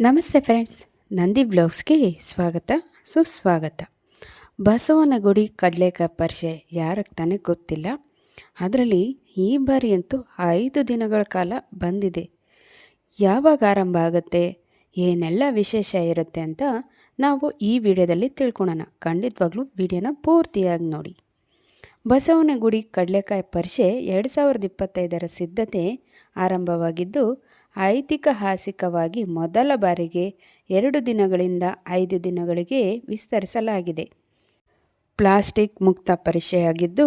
ನಮಸ್ತೆ ಫ್ರೆಂಡ್ಸ್, ನಂದಿ ಬ್ಲಾಗ್ಸ್ಗೆ ಸ್ವಾಗತ, ಸುಸ್ವಾಗತ. ಬಸವನಗುಡಿ ಕಡಲೆಕಾಯಿ ಪರಿಷೆ ಯಾರಿಗೆ ತಾನೇ ಗೊತ್ತಿಲ್ಲ. ಅದರಲ್ಲಿ ಈ ಬಾರಿಯಂತೂ ಐದು ದಿನಗಳ ಕಾಲ ಬಂದಿದೆ. ಯಾವಾಗ ಆರಂಭ ಆಗುತ್ತೆ, ಏನೆಲ್ಲ ವಿಶೇಷ ಇರುತ್ತೆ ಅಂತ ನಾವು ಈ ವಿಡಿಯೋದಲ್ಲಿ ತಿಳ್ಕೊಳೋಣ. ಖಂಡಿತವಾಗ್ಲೂ ವಿಡಿಯೋನ ಪೂರ್ತಿಯಾಗಿ ನೋಡಿ. ಬಸವನಗುಡಿ ಕಡಲೆಕಾಯಿ ಪರಿಷೆ ಎರಡು ಸಾವಿರದ ಇಪ್ಪತ್ತೈದರ ಸಿದ್ಧತೆ ಆರಂಭವಾಗಿದ್ದು ಐತಿಹಾಸಿಕವಾಗಿ ಮೊದಲ ಬಾರಿಗೆ ಎರಡು ದಿನಗಳಿಂದ ಐದು ದಿನಗಳಿಗೆ ವಿಸ್ತರಿಸಲಾಗಿದೆ. ಪ್ಲಾಸ್ಟಿಕ್ ಮುಕ್ತ ಪರಿಷೆಯಾಗಿದ್ದು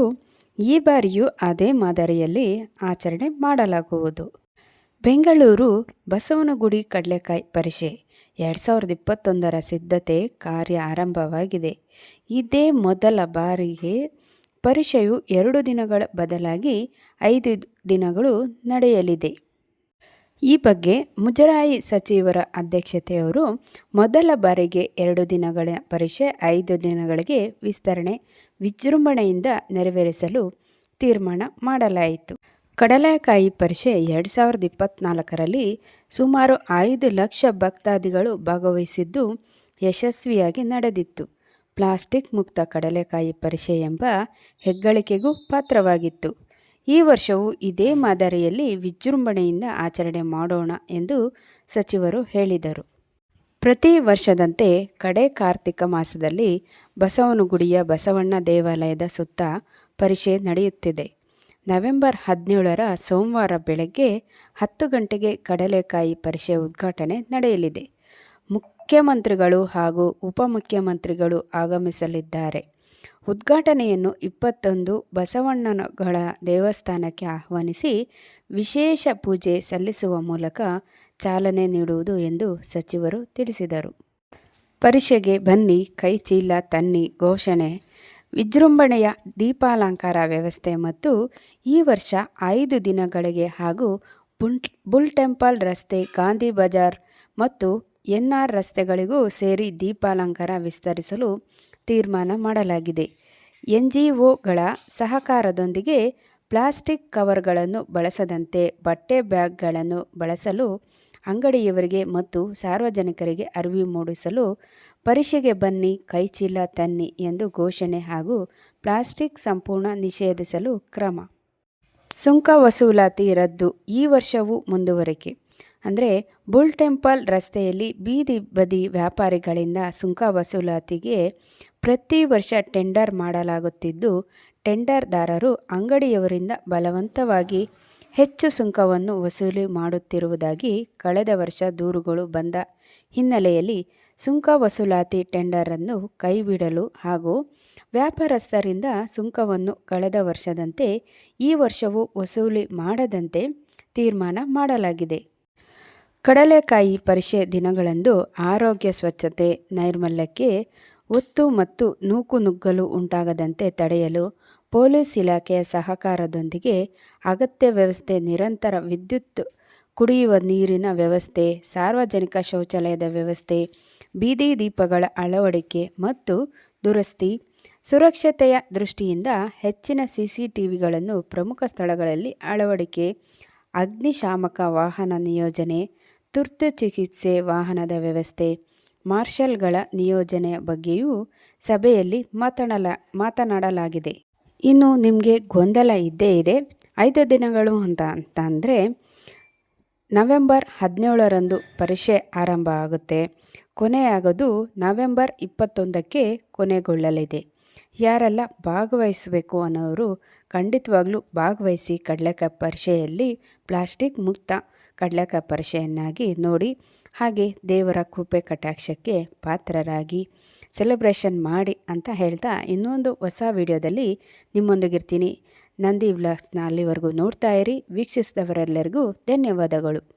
ಈ ಬಾರಿಯೂ ಅದೇ ಮಾದರಿಯಲ್ಲಿ ಆಚರಣೆ ಮಾಡಲಾಗುವುದು. ಬೆಂಗಳೂರು ಬಸವನಗುಡಿ ಕಡಲೆಕಾಯಿ ಪರಿಷೆ ಎರಡು ಸಾವಿರದ ಇಪ್ಪತ್ತೊಂದರ ಸಿದ್ಧತೆ ಕಾರ್ಯ ಆರಂಭವಾಗಿದೆ. ಇದೇ ಮೊದಲ ಬಾರಿಗೆ ಪರಿಷೆಯು ಎರಡು ದಿನಗಳ ಬದಲಾಗಿ ಐದು ದಿನಗಳು ನಡೆಯಲಿದೆ. ಈ ಬಗ್ಗೆ ಮುಜರಾಯಿ ಸಚಿವರ ಅಧ್ಯಕ್ಷತೆಯವರು ಮೊದಲ ಬಾರಿಗೆ ಎರಡು ದಿನಗಳ ಪರಿಷೆ ಐದು ದಿನಗಳಿಗೆ ವಿಸ್ತರಣೆ, ವಿಜೃಂಭಣೆಯಿಂದ ನೆರವೇರಿಸಲು ತೀರ್ಮಾನ ಮಾಡಲಾಯಿತು. ಕಡಲೆಕಾಯಿ ಪರಿಷೆ ಎರಡು ಸಾವಿರದ ಇಪ್ಪತ್ತ್ನಾಲ್ಕರಲ್ಲಿ ಸುಮಾರು ಐದು ಲಕ್ಷ ಭಕ್ತಾದಿಗಳು ಭಾಗವಹಿಸಿದ್ದು ಯಶಸ್ವಿಯಾಗಿ ನಡೆದಿತ್ತು. ಪ್ಲಾಸ್ಟಿಕ್ ಮುಕ್ತ ಕಡಲೆಕಾಯಿ ಪರಿಷೆ ಎಂಬ ಹೆಗ್ಗಳಿಕೆಗೂ ಪಾತ್ರವಾಗಿತ್ತು. ಈ ವರ್ಷವೂ ಇದೇ ಮಾದರಿಯಲ್ಲಿ ವಿಜೃಂಭಣೆಯಿಂದ ಆಚರಣೆ ಮಾಡೋಣ ಎಂದು ಸಚಿವರು ಹೇಳಿದರು. ಪ್ರತಿ ವರ್ಷದಂತೆ ಕಡೆ ಕಾರ್ತಿಕ ಮಾಸದಲ್ಲಿ ಬಸವನಗುಡಿಯ ಬಸವಣ್ಣ ದೇವಾಲಯದ ಸುತ್ತ ಪರಿಷೆ ನಡೆಯುತ್ತಿದೆ. ನವೆಂಬರ್ ಹದಿನೇಳರ ಸೋಮವಾರ ಬೆಳಗ್ಗೆ ಹತ್ತು ಗಂಟೆಗೆ ಕಡಲೆಕಾಯಿ ಪರಿಷೆ ಉದ್ಘಾಟನೆ ನಡೆಯಲಿದೆ. ಮುಖ್ಯಮಂತ್ರಿಗಳು ಹಾಗೂ ಉಪಮುಖ್ಯಮಂತ್ರಿಗಳು ಆಗಮಿಸಲಿದ್ದಾರೆ. ಉದ್ಘಾಟನೆಯನ್ನು ಇಪ್ಪತ್ತೊಂದು ಬಸವಣ್ಣನಗಳ ದೇವಸ್ಥಾನಕ್ಕೆ ಆಹ್ವಾನಿಸಿ ವಿಶೇಷ ಪೂಜೆ ಸಲ್ಲಿಸುವ ಮೂಲಕ ಚಾಲನೆ ನೀಡುವುದು ಎಂದು ಸಚಿವರು ತಿಳಿಸಿದರು. ಪರಿಷೆಗೆ ಬನ್ನಿ ಕೈಚೀಲ ತನ್ನಿ ಘೋಷಣೆ. ವಿಜೃಂಭಣೆಯ ದೀಪಾಲಂಕಾರ ವ್ಯವಸ್ಥೆ ಮತ್ತು ಈ ವರ್ಷ ಐದು ದಿನಗಳಿಗೆ ಹಾಗೂ ಬುಲ್ ಬುಲ್ ಟೆಂಪಲ್ ರಸ್ತೆ, ಗಾಂಧಿ ಬಜಾರ್ ಮತ್ತು ಎನ್ ಆರ್ ರಸ್ತೆಗಳಿಗೂ ಸೇರಿ ದೀಪಾಲಂಕಾರ ವಿಸ್ತರಿಸಲು ತೀರ್ಮಾನ ಮಾಡಲಾಗಿದೆ. ಎನ್ ಜಿ ಸಹಕಾರದೊಂದಿಗೆ ಪ್ಲಾಸ್ಟಿಕ್ ಕವರ್ಗಳನ್ನು ಬಳಸದಂತೆ ಬಟ್ಟೆ ಬ್ಯಾಗ್ಗಳನ್ನು ಬಳಸಲು, ಅಂಗಡಿಯವರಿಗೆ ಮತ್ತು ಸಾರ್ವಜನಿಕರಿಗೆ ಅರಿವು ಮೂಡಿಸಲು ಪರಿಷೆಗೆ ಬನ್ನಿ, ಕೈಚೀಲ ತನ್ನಿ ಎಂದು ಘೋಷಣೆ ಹಾಗೂ ಪ್ಲಾಸ್ಟಿಕ್ ಸಂಪೂರ್ಣ ನಿಷೇಧಿಸಲು ಕ್ರಮ. ಸುಂಕ ವಸೂಲಾತಿ ರದ್ದು ಈ ವರ್ಷವೂ ಮುಂದುವರಿಕೆ. ಅಂದರೆ ಬುಲ್ ಟೆಂಪಲ್ ರಸ್ತೆಯಲ್ಲಿ ಬೀದಿ ಬದಿ ವ್ಯಾಪಾರಿಗಳಿಂದ ಸುಂಕ ವಸೂಲಾತಿಗೆ ಪ್ರತಿ ವರ್ಷ ಟೆಂಡರ್ ಮಾಡಲಾಗುತ್ತಿದ್ದು, ಟೆಂಡರ್ದಾರರು ಅಂಗಡಿಯವರಿಂದ ಬಲವಂತವಾಗಿ ಹೆಚ್ಚು ಸುಂಕವನ್ನು ವಸೂಲಿ ಮಾಡುತ್ತಿರುವುದಾಗಿ ಕಳೆದ ವರ್ಷ ದೂರುಗಳು ಬಂದ ಹಿನ್ನೆಲೆಯಲ್ಲಿ ಸುಂಕ ವಸೂಲಾತಿ ಟೆಂಡರನ್ನು ಕೈಬಿಡಲು ಹಾಗೂ ವ್ಯಾಪಾರಸ್ಥರಿಂದ ಸುಂಕವನ್ನು ಕಳೆದ ವರ್ಷದಂತೆ ಈ ವರ್ಷವೂ ವಸೂಲಿ ಮಾಡದಂತೆ ತೀರ್ಮಾನ ಮಾಡಲಾಗಿದೆ. ಕಡಲೆಕಾಯಿ ಪರಿಷೆ ದಿನಗಳಂದು ಆರೋಗ್ಯ ಸ್ವಚ್ಛತೆ, ನೈರ್ಮಲ್ಯಕ್ಕೆ ಒತ್ತು ಮತ್ತು ನೂಕುನುಗ್ಗಲು ಉಂಟಾಗದಂತೆ ತಡೆಯಲು ಪೊಲೀಸ್ ಇಲಾಖೆಯ ಸಹಕಾರದೊಂದಿಗೆ ಅಗತ್ಯ ವ್ಯವಸ್ಥೆ ನಿರಂತರ ವಿದ್ಯುತ್ ಕುಡಿಯುವ ನೀರಿನ ವ್ಯವಸ್ಥೆ, ಸಾರ್ವಜನಿಕ ಶೌಚಾಲಯದ ವ್ಯವಸ್ಥೆ, ಬೀದಿ ದೀಪಗಳ ಅಳವಡಿಕೆ ಮತ್ತು ದುರಸ್ತಿ, ಸುರಕ್ಷತೆಯ ದೃಷ್ಟಿಯಿಂದ ಹೆಚ್ಚಿನ ಸಿಸಿಟಿವಿಗಳನ್ನು ಪ್ರಮುಖ ಸ್ಥಳಗಳಲ್ಲಿ ಅಳವಡಿಕೆ ಅಗ್ನಿಶಾಮಕ ವಾಹನ ನಿಯೋಜನೆ, ತುರ್ತು ಚಿಕಿತ್ಸೆ ವಾಹನದ ವ್ಯವಸ್ಥೆ, ಮಾರ್ಷಲ್ಗಳ ನಿಯೋಜನೆ ಬಗ್ಗೆಯೂ ಸಭೆಯಲ್ಲಿ ಮಾತನಾಡ ಮಾತನಾಡಲಾಗಿದೆ. ಇನ್ನು ನಿಮಗೆ ಗೊಂದಲ ಇದ್ದೇ ಇದೆ, ಐದು ದಿನಗಳು ಅಂತ ಅಂತ ಅಂದರೆ ನವೆಂಬರ್ ಹದಿನೇಳರಂದು ಪರೀಕ್ಷೆ ಆರಂಭ ಆಗುತ್ತೆ. ಕೊನೆಯಾಗೋದು ನವೆಂಬರ್ ಇಪ್ಪತ್ತೊಂದಕ್ಕೆ ಕೊನೆಗೊಳ್ಳಲಿದೆ. ಯಾರೆಲ್ಲ ಭಾಗವಹಿಸಬೇಕು ಅನ್ನೋರು ಖಂಡಿತವಾಗ್ಲೂ ಭಾಗವಹಿಸಿ ಕಡಲೆಕಾಯಿ ಪರಿಷೆಯಲ್ಲಿ ಪ್ಲಾಸ್ಟಿಕ್ ಮುಕ್ತ ಕಡಲೆಕಾಯಿ ಪರಿಷೆಯನ್ನಾಗಿ ನೋಡಿ, ಹಾಗೆ ದೇವರ ಕೃಪೆ ಕಟಾಕ್ಷಕ್ಕೆ ಪಾತ್ರರಾಗಿ ಸೆಲೆಬ್ರೇಷನ್ ಮಾಡಿ ಅಂತ ಹೇಳ್ತಾ ಇನ್ನೊಂದು ಹೊಸ ವಿಡಿಯೋದಲ್ಲಿ ನಿಮ್ಮೊಂದಿಗಿರ್ತೀನಿ ನಂದಿ ವಿಲಾಸ್ನ ಅಲ್ಲಿವರೆಗೂ ನೋಡ್ತಾ ಇರಿ, ವೀಕ್ಷಿಸಿದವರೆಲ್ಲರಿಗೂ ಧನ್ಯವಾದಗಳು.